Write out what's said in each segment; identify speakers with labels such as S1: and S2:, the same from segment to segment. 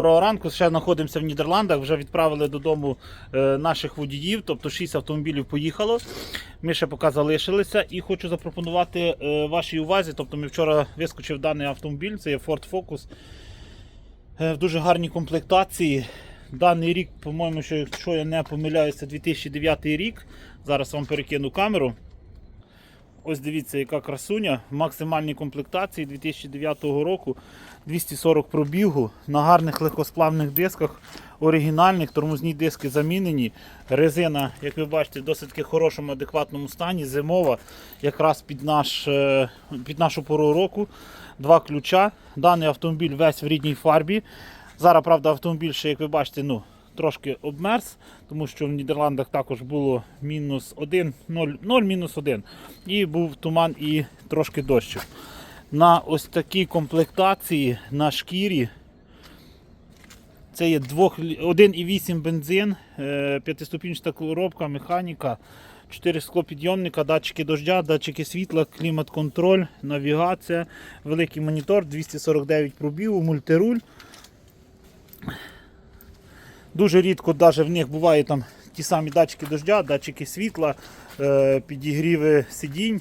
S1: Доброго ранку, ще знаходимося в Нідерландах. Вже відправили додому е, наших водіїв, тобто 6 автомобілів поїхало. Ми ще поки залишилися і хочу запропонувати е, вашій увазі. Тобто ми вчора вискочив даний автомобіль, це є Ford Focus е, в дуже гарній комплектації. Даний рік, по-моєму, що якщо я не помиляюся, 2009 рік. Зараз вам перекину камеру. Ось дивіться, яка красуня в максимальній комплектації 2009 року 240 пробігу на гарних легкосплавних дисках, оригінальних, тормозні диски замінені. Резина, як ви бачите, в досить таки хорошому, адекватному стані, зимова, якраз під, наш, е, під нашу пору року. Два ключа. Даний автомобіль весь в рідній фарбі. Зараз, правда, автомобіль ще, як ви бачите, ну, трошки обмерз, тому що в Нідерландах також було мінус 1, 0, 0 мінус 1. І був туман і трошки дощів. На ось такій комплектації на шкірі. Це є 2 1,8 бензин, е, п'ятиступінчата коробка, механіка, 4 склопідйомника, датчики дождя, датчики світла, клімат-контроль, навігація, великий монітор, 249 пробігу, мультируль. Дуже рідко навіть в них бувають там ті самі датчики дождя, датчики світла, е, підігріви сидінь.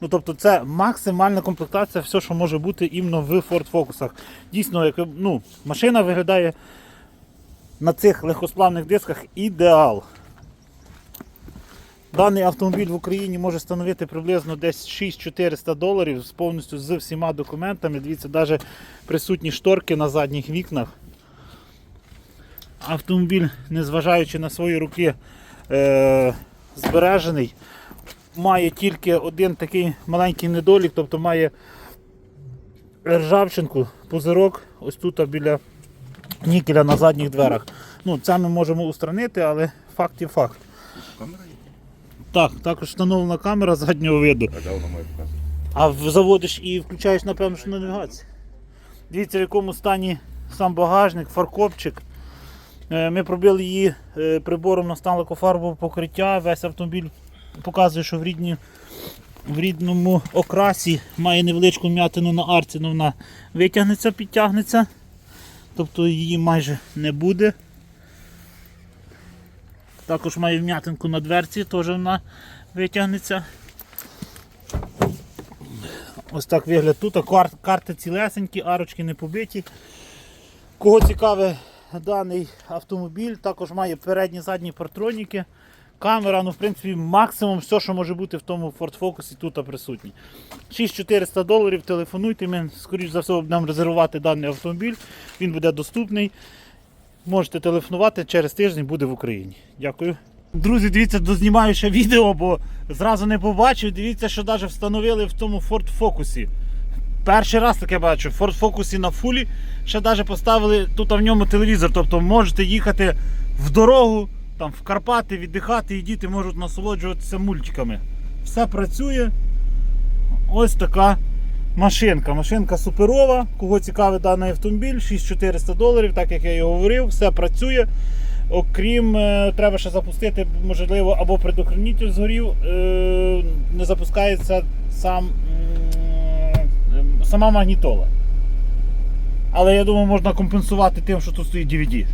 S1: Ну, тобто це максимальна комплектація, все, що може бути іменно в Ford Focus. Дійсно, як, ну, машина виглядає на цих легкосплавних дисках ідеал. Даний автомобіль в Україні може становити приблизно десь 6400 доларів з повністю з всіма документами. Дивіться, навіть присутні шторки на задніх вікнах. Автомобіль, незважаючи на свої руки, е, збережений. Має тільки один такий маленький недолік, тобто має ржавчинку, пузирок, ось тут біля нікеля на задніх дверах. Ну, це ми можемо устранити, але факт є факт.
S2: Камера є?
S1: Так, також встановлена камера заднього виду.
S2: А де вона має показувати?
S1: А заводиш і включаєш, напевно, що на навігацію. Дивіться, в якому стані сам багажник, фаркопчик. Е, Ми пробили її е, прибором на стан лакофарбового покриття. Весь автомобіль показує, що в, рідні, в рідному окрасі має невеличку м'ятину на арці, але вона витягнеться, підтягнеться. Тобто її майже не буде. Також має вм'ятинку на дверці, теж вона витягнеться. Ось так вигляд тут. Кар- Карти цілесенькі, арочки не побиті. Кого цікавий даний автомобіль, також має передні задні партроніки. Камера, ну в принципі, максимум все, що може бути в тому Ford Focus тут присутній. 6400 доларів, телефонуйте, ми, скоріш за все, будемо резервувати даний автомобіль. Він буде доступний. Можете телефонувати, через тиждень буде в Україні. Дякую. Друзі, дивіться, дознімаю ще відео, бо зразу не побачив. Дивіться, що навіть встановили в тому Ford Focus. Перший раз таке бачу. Ford Focus на фулі ще навіть поставили тут в ньому телевізор. Тобто можете їхати в дорогу, там в Карпати, віддихати, і діти можуть насолоджуватися мультиками. Все працює. Ось така машинка. Машинка суперова. Кого цікавий даний автомобіль, 6400 доларів, так як я і говорив, все працює. Окрім, е, треба ще запустити, можливо, або предохранитель згорів, е, не запускається сам, сама магнітола. Але я думаю, можна компенсувати тим, що тут стоїть DVD.